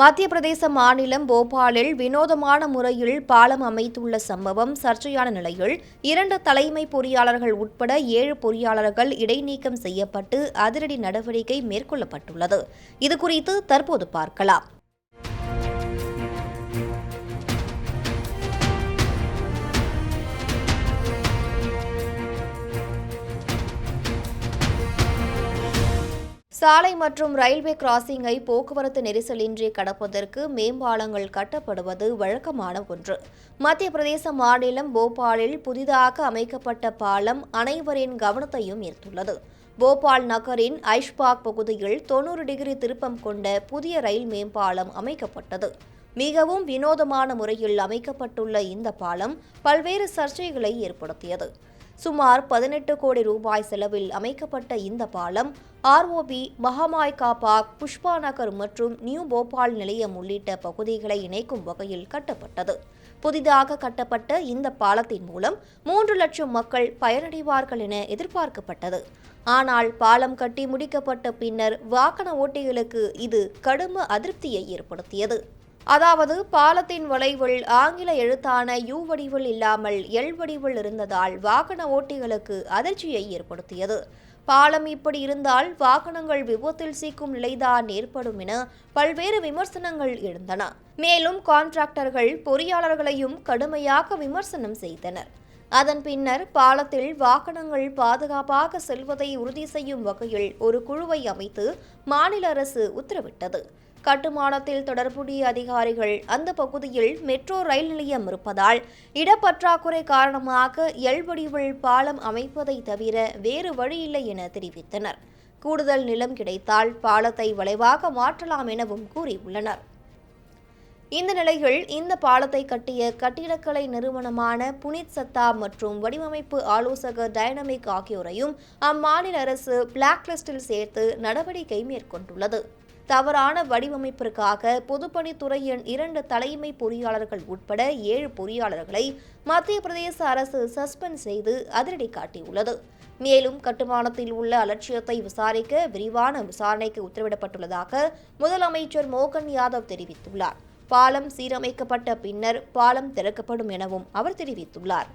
மத்திய பிரதேச மாநிலம் போபாலில் வினோதமான முறையில் பாலம் அமைத்துள்ள சம்பவம் சர்ச்சையான நிலையில் இரண்டு தலைமை பொறியாளர்கள் உட்பட ஏழு பொறியாளர்கள் இடைநீக்கம் செய்யப்பட்டு அதிரடி நடவடிக்கை மேற்கொள்ளப்பட்டுள்ளது. இதுகுறித்து தற்போது பார்க்கலாம். சாலை மற்றும் ரயில்வே கிராசிங்கை போக்குவரத்து நெரிசலின்றி கடப்பதற்கு மேம்பாலங்கள் கட்டப்படுவது வழக்கமான ஒன்று. மத்திய பிரதேச மாநிலம் போபாலில் புதிதாக அமைக்கப்பட்ட பாலம் அனைவரின் கவனத்தையும் ஈர்த்துள்ளது. போபால் நகரின் ஐஷ்பாக் பகுதியில் தொண்ணூறு டிகிரி திருப்பம் கொண்ட புதிய ரயில் மேம்பாலம் அமைக்கப்பட்டது. மிகவும் வினோதமான முறையில் அமைக்கப்பட்டுள்ள இந்த பாலம் பல்வேறு சர்ச்சைகளை ஏற்படுத்தியது. சுமார் பதினெட்டு கோடி ரூபாய் செலவில் அமைக்கப்பட்ட இந்த பாலம் ஆர்ஓபி மகாமாய் காபாக் புஷ்பா நகர் மற்றும் நியூ போபால் நிலையம் உள்ளிட்ட பகுதிகளை இணைக்கும் வகையில் கட்டப்பட்டது. புதிதாக கட்டப்பட்ட இந்த பாலத்தின் மூலம் மூன்று லட்சம் மக்கள் பயனடைவார்கள் என எதிர்பார்க்கப்பட்டது. ஆனால் பாலம் கட்டி முடிக்கப்பட்ட பின்னர் வாகன ஓட்டிகளுக்கு இது கடும அதிருப்தியை ஏற்படுத்தியது. அதாவது பாலத்தின் வளைவில் ஆங்கில எழுத்தான யூ வடிவில் இல்லாமல் எல் வடிவில் இருந்ததால் வாகன ஓட்டிகளுக்கு அதிர்ச்சியை ஏற்படுத்தியது. பாலம் இப்படி இருந்தால் வாகனங்கள் விபத்தில் சீக்கும் நிலைதான் ஏற்படும் என பல்வேறு விமர்சனங்கள் எழுந்தன. மேலும் கான்ட்ராக்டர்கள் பொறியாளர்களையும் கடுமையாக விமர்சனம் செய்தனர். அதன் பின்னர் பாலத்தில் வாகனங்கள் பாதுகாப்பாக செல்வதை உறுதி செய்யும் வகையில் ஒரு குழுவை அமைத்து மாநில அரசு உத்தரவிட்டது. கட்டுமானத்தில் தொடர்புடைய அதிகாரிகள் அந்த பகுதியில் மெட்ரோ ரயில் நிலையம் இருப்பதால் இடப்பற்றாக்குறை காரணமாக எல் வடிவில் பாலம் அமைப்பதை தவிர வேறு வழியில்லை என தெரிவித்தனர். கூடுதல் நிலம் கிடைத்தால் பாலத்தை வளைவாக மாற்றலாம் எனவும் கூறியுள்ளனர். இந்த நிலையில் இந்த பாலத்தை கட்டிய கட்டிடக்கலை நிறுவனமான புனித் சத்தா மற்றும் வடிவமைப்பு ஆலோசகர் டைனமிக் ஆகியோரையும் அம்மாநில அரசு பிளாக்லிஸ்டில் சேர்த்து நடவடிக்கை மேற்கொண்டுள்ளது. தவறான வடிவமைப்பிற்காக பொதுப்பணித்துறையின் இரண்டு தலைமை பொறியாளர்கள் உட்பட ஏழு பொறியாளர்களை மத்திய பிரதேச அரசு சஸ்பெண்ட் செய்து அதிரடி காட்டியுள்ளது. மேலும் கட்டுமானத்தில் உள்ள அலட்சியத்தை விசாரிக்க விரிவான விசாரணைக்கு உத்தரவிடப்பட்டுள்ளதாக முதலமைச்சர் மோகன் யாதவ் தெரிவித்துள்ளார். பாலம் சீரமைக்கப்பட்ட பின்னர் பாலம் திறக்கப்படும் எனவும் அவர் தெரிவித்துள்ளார்.